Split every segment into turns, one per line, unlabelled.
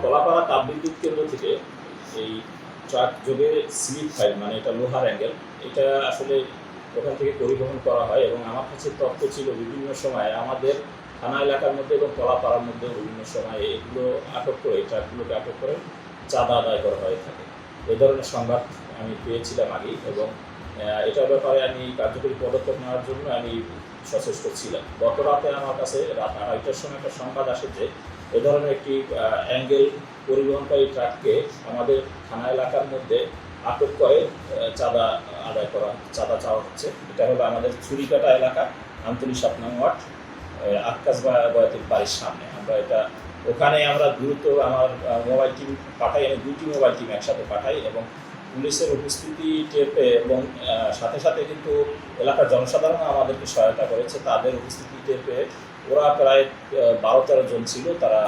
কলাপাড়া তাপবিদ্যুৎ কেন্দ্র থেকে এই ট্রাক যোগে স্লিপ ফাইল মানে এটা লোহার অ্যাঙ্গেল, এটা আসলে ওখান থেকে পরিবহন করা হয় এবং আমার কাছে তথ্য ছিল বিভিন্ন সময় আমাদের থানা এলাকার মধ্যে এবং কলাপাড়ার মধ্যে বিভিন্ন সময় এগুলো আটক করে ট্রাকগুলোকে আটক করে চাঁদা আদায় করা হয়ে থাকে। এই ধরনের সংবাদ আমি পেয়েছিলাম আগেই এবং এটার ব্যাপারে আমি কার্যকরী পদক্ষেপ নেওয়ার জন্য আমি সচেষ্ট ছিলাম। গত রাতে আমার কাছে রাত আড়াইটার সময় একটা সংবাদ আসে যে এ ধরনের একটি অ্যাঙ্গেল পরিবহনকারী ট্রাককে আমাদের থানা এলাকার মধ্যে আটক করে চাঁদা আদায় করা, চাঁদা চাওয়া হচ্ছে। এটা হলো আমাদের ছুরিকাটা এলাকা আন্তরিক সাত নং ওয়ার্ড বা- বয়াতির বাড়ির সামনে। আমরা এটা, ওখানে আমরা দ্রুত আমার মোবাইল টিম পাঠাই, আমি দুটি মোবাইল টিম একসাথে পাঠাই এবং পুলিশের উপস্থিতি টের পেয়ে এবং সাথে সাথে কিন্তু এলাকার জনসাধারণ আমাদেরকে সহায়তা করেছে। তাদের উপস্থিতি টের পেয়ে ওরা প্রায় বারো তেরো জন ছিল। তারা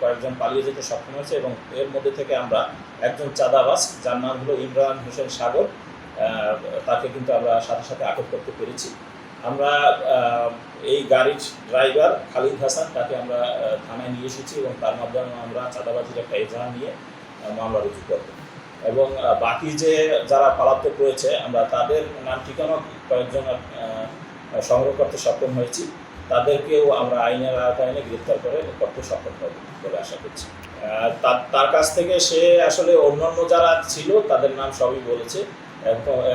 কয়েকজন পালিয়ে যেতে সক্ষম হয়েছে এবং এর মধ্যে থেকে আমরা একজন চাঁদাবাস যার নাম হলো ইমরান হোসেন সাগর তাকে কিন্তু আমরা সাথে সাথে আটক করতে পেরেছি। আমরা এই গাড়ির ড্রাইভার খালিদ হাসান তাকে আমরা থানায় নিয়ে এসেছি এবং তার মাধ্যমে আমরা চাঁদাবাজির একটা এজাহার নিয়ে মামলা রুজু করব। এবং বাকি যে যারা পালাতে রয়েছে, আমরা তাদের নাম ঠিকানা কয়েকজন সংগ্রহ করতে সক্ষম হয়েছি। তাদেরকেও আমরা আইনের আইনে গ্রেপ্তার করে করতে সক্ষম হব বলে আশা করছি। তার কাছ থেকে সে আসলে অন্যান্য যারা ছিল, তাদের নাম সবই বলেছে।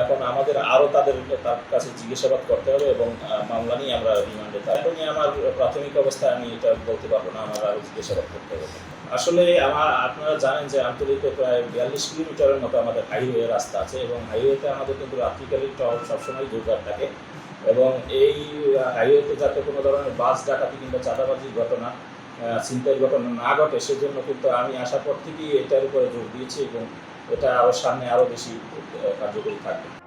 এখন আমাদের আরও তাদের তার কাছে জিজ্ঞাসাবাদ করতে হবে এবং মামলা নিয়ে আমরা রিমান্ডে তারপর নিয়ে আমার প্রাথমিক অবস্থায় আমি এটা বলতে পারব না, আমার আরও জিজ্ঞাসাবাদ করতে হবে। আসলে আমার, আপনারা জানেন যে আন্তরিকে প্রায় বিয়াল্লিশ কিলোমিটারের মতো আমাদের হাইওয়ে রাস্তা আছে এবং হাইওয়েতে আমাদের কিন্তু রাত্রিকালীন টহল সবসময় জোরদার থাকে এবং এই হাইওয়েতে যাতে কোনো ধরনের বাস ডাকাতি কিংবা চাঁদাবাজির ঘটনা ছিনতাইয়ের ঘটনা না ঘটে, সেজন্য কিন্তু আমি আসার পর থেকেই এটার উপরে জোর দিয়েছি এবং এটা আরও সামনে আরও বেশি কার্যকরী থাকবে।